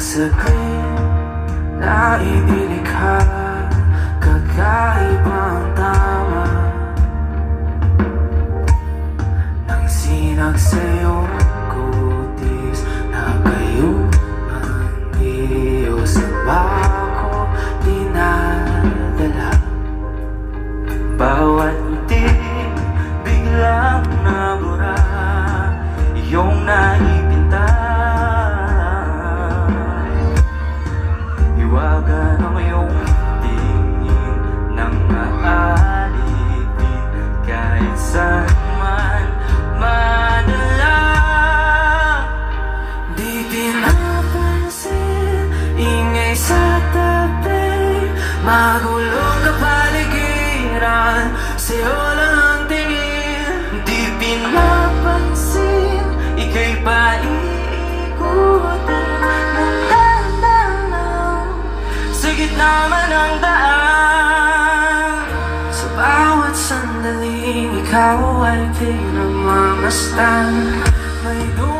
saglit na inilikha Kakaibang tama Nang sinag kutis Na kayo ang Diyos Ang bako dinadala Bawat ngiti pinapansin Ingay sa tabi. Magulong kapaligiran Sa'yo lang ang tingin. Di pinapansin Ika'y paiikutin Ng dandanan Sa gitna man ng daan. Sa bawat sandaling Ikaw ay pinagmamastan May dumadapong